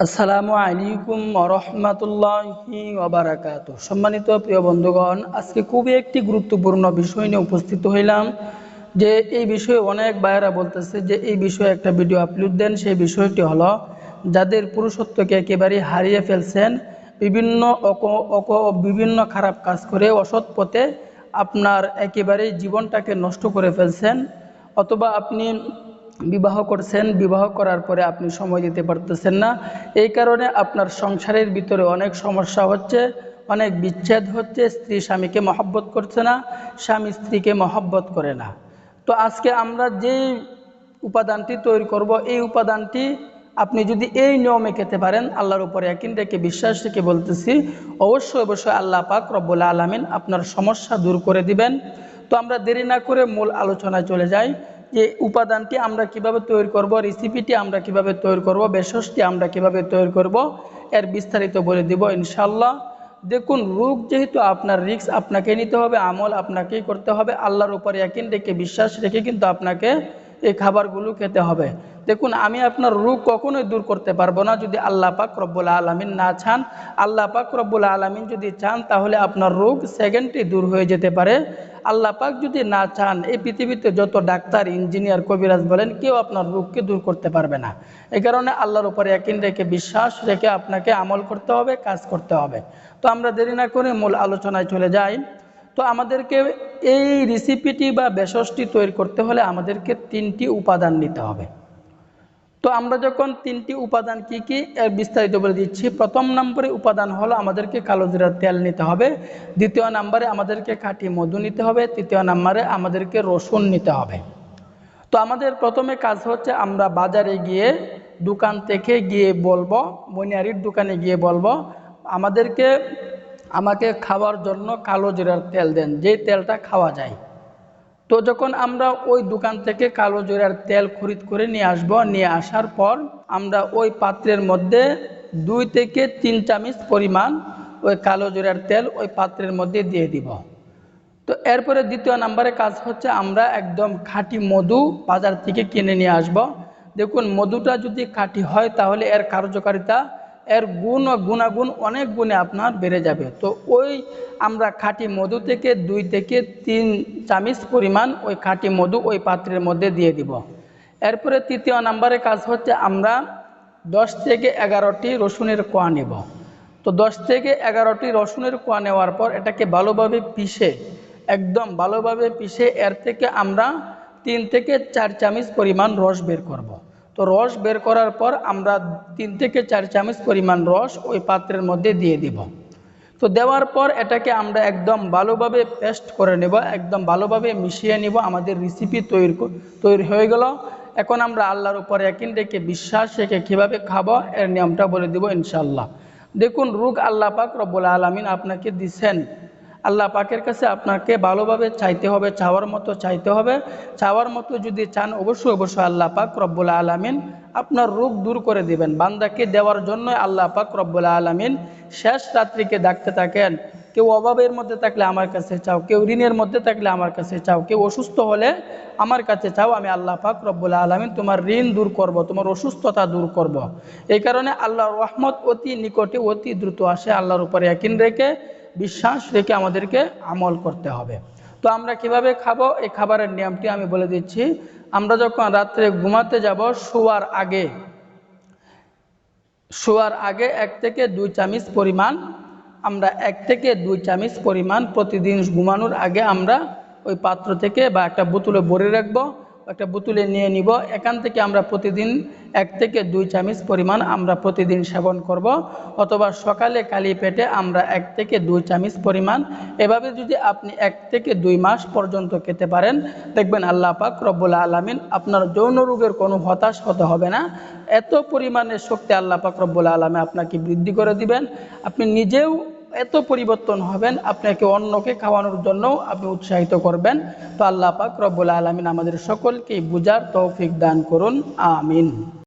আসসালামু আলাইকুম রহমতুল্লাহি ওবারাকাত সম্মানিত প্রিয় বন্ধুগণ, আজকে খুবই একটি গুরুত্বপূর্ণ বিষয় নিয়ে উপস্থিত হইলাম, যে এই বিষয়ে অনেক ভাইয়েরা বলতেছে যে এই বিষয়ে একটা ভিডিও আপলোড দেন। সেই বিষয়টি হলো, যাদের পুরুষত্বকে একেবারে হারিয়ে ফেলছেন, বিভিন্ন অক অক, বিভিন্ন খারাপ কাজ করে অসৎ পথে আপনার একেবারে জীবনটাকে নষ্ট করে ফেলছেন, অথবা আপনি বিবাহ করছেন, বিবাহ করার পরে আপনি সময় দিতে পারতেছেন না। এই কারণে আপনার সংসারের ভিতরে অনেক সমস্যা হচ্ছে, অনেক বিচ্ছেদ হচ্ছে, স্ত্রী স্বামীকে মহব্বত করছে না, স্বামী স্ত্রীকে মহব্বত করে না। তো আজকে আমরা যে উপাদানটি তৈরি করব, এই উপাদানটি আপনি যদি এই নিয়মে খেতে পারেন, আল্লাহর উপরে একিন রেখে বিশ্বাস রেখে বলতেছি, অবশ্যই অবশ্যই আল্লাহ পাক রব্বুল আলমিন আপনার সমস্যা দূর করে দিবেন। তো আমরা দেরি না করে মূল আলোচনায় চলে যাই। যে উপাদানটি আমরা কীভাবে তৈরি করব রেসিপিটি আমরা কীভাবে তৈরি করব বেশসটি আমরা কীভাবে তৈরি করব, এর বিস্তারিত বলে দিব ইনশাল্লাহ দেখুন, রোগ যেহেতু আপনার রিক্স আপনাকে নিতে হবে, আমল আপনাকেই করতে হবে। আল্লাহর উপরে একিন রেখে, বিশ্বাস রেখে কিন্তু আপনাকে এই খাবারগুলো খেতে হবে। দেখুন, আমি আপনার রোগ কখনোই দূর করতে পারব না যদি আল্লাহ পাক রব্বুল আলমিন না চান। আল্লাহ পাক রব্বুল আলমিন যদি চান, তাহলে আপনার রোগ সেকেন্ডটি দূর হয়ে যেতে পারে। আল্লাহ পাক যদি না চান, এই পৃথিবীতে যত ডাক্তার, ইঞ্জিনিয়ার, কবিরাজ বলেন, কেউ আপনার রোগকে দূর করতে পারবে না। এই কারণে আল্লাহর উপরে একিন রেখে বিশ্বাস রেখে আপনাকে আমল করতে হবে, কাজ করতে হবে। তো আমরা দেরি না করে মূল আলোচনায় চলে যাই। তো আমাদেরকে এই রেসিপিটি বা বেশসটি তৈরি করতে হলে আমাদেরকে তিনটি উপাদান নিতে হবে। তো আমরা যখন তিনটি উপাদান কি কি এর বিস্তারিত বলে দিচ্ছি। প্রথম নম্বরে উপাদান হলো আমাদেরকে কালো জিরার তেল নিতে হবে। দ্বিতীয় নম্বরে আমাদেরকে খাঁটি মধু নিতে হবে। তৃতীয় নম্বরে আমাদেরকে রসুন নিতে হবে। তো আমাদের প্রথমে কাজ হচ্ছে আমরা বাজারে গিয়ে দোকান থেকে গিয়ে বলব মনিয়ারির দোকানে গিয়ে বলব, আমাদেরকে, আমাকে খাওয়ার জন্য কালো জিরার তেল দেন। যে তেলটা খাওয়া যায়। তো যখন আমরা ওই দোকান থেকে কালো জিরার তেল খরিদ করে নিয়ে আসব, নিয়ে আসার পর আমরা ওই পাত্রের মধ্যে দুই থেকে তিন চামিচ পরিমাণ ওই কালো জিরার তেল ওই পাত্রের মধ্যে দিয়ে দিব। তো এরপরে দ্বিতীয় নাম্বারে কাজ হচ্ছে আমরা একদম খাঁটি মধু বাজার থেকে কিনে নিয়ে আসব। দেখুন, মধুটা যদি খাঁটি হয় তাহলে এর কার্যকারিতা এর গুণ ও গুণাগুণ অনেক গুণে আপনার বেড়ে যাবে। তো ওই আমরা খাঁটি মধু থেকে দুই থেকে তিন চামিচ পরিমাণ ওই খাঁটি মধু ওই পাত্রের মধ্যে দিয়ে দিব। এরপরে তৃতীয় নাম্বারে কাজ হচ্ছে আমরা দশ থেকে এগারোটি রসুনের কোয়া নেব। তো দশ থেকে এগারোটি রসুনের কোয়া নেওয়ার পর এটাকে ভালোভাবে পিষে, একদম ভালোভাবে পিষে এর থেকে আমরা তিন থেকে চার চামিচ পরিমাণ রস বের করব। তো রস বের করার পর আমরা তিন থেকে চার চামচ পরিমাণ রস ওই পাত্রের মধ্যে দিয়ে দিব। তো দেওয়ার পর এটাকে আমরা একদম ভালোভাবে পেস্ট করে নেব, একদম ভালোভাবে মিশিয়ে নিব। আমাদের রেসিপি তৈরি তৈরি হয়ে গেল। এখন আমরা আল্লাহর উপরে একিন রেখে বিশ্বাস রেখে কীভাবে খাব এর নিয়মটা বলে দিব ইনশাল্লাহ দেখুন, রোগ আল্লাহ পাক রব্বুল আলমিন আপনাকে দিছেন। আল্লাহ পাকের কাছে আপনাকে ভালোভাবে চাইতে হবে, চাওয়ার মতো চাইতে হবে। চাওয়ার মতো যদি চান, অবশ্যই অবশ্যই আল্লাহ পাক রব্বুল আলমিন আপনার রোগ দূর করে দিবেন। বান্দাকে দেওয়ার জন্য আল্লাহ পাক রব্বুল আলমিন শেষ রাত্রিকে ডাকতে থাকেন। কেউ অভাবের মধ্যে থাকলে আমার কাছে চাও, কেউ ঋণের মধ্যে থাকলে আমার কাছে চাও, কেউ অসুস্থ হলে আমার কাছে চাও, আমি আল্লাহ পাক রব্বুল আলমিন তোমার ঋণ দূর করব, তোমার অসুস্থতা দূর করব। এই কারণে আল্লাহর রহমত অতি নিকটে অতি দ্রুত আসে, আল্লাহর উপরে একিন রেখে বিশ্বাস রেখে আমাদেরকে আমল করতে হবে। তো আমরা কীভাবে খাব? এই খাবারের নিয়মটি আমি বলে দিচ্ছি। আমরা যখন রাত্রে ঘুমাতে যাব, শোয়ার আগে শোয়ার আগে এক থেকে দুই চামিচ পরিমাণ, আমরা এক থেকে দুই চামিচ পরিমাণ প্রতিদিন ঘুমানোর আগে আমরা ওই পাত্র থেকে বা একটা বোতলে ভরে রাখব। একটা বোতলে নিয়ে নিব। এখান থেকে আমরা প্রতিদিন এক থেকে দুই চামিচ পরিমাণ আমরা প্রতিদিন সেবন করব। অথবা সকালে কালি পেটে আমরা এক থেকে দুই চামিচ পরিমাণ। এভাবে যদি আপনি এক থেকে দুই মাস পর্যন্ত খেতে পারেন, দেখবেন আল্লাহ পাক রব্বুল আলমিন আপনার যৌন রোগের কোনো হতাশ হতে হবে না। এত পরিমাণে শক্তি আল্লাহ পাক রব্বুল আলমে আপনাকে বৃদ্ধি করে দিবেন। আপনি নিজেও এত পরিবর্তন হবেন, আপনাকে অন্যকে খাওয়ানোর জন্য আপনি উৎসাহিত করবেন। তো আল্লাহ পাক রব্বুল আলমিন আমাদের সকলকে বুজার তৌফিক দান করুন, আমিন।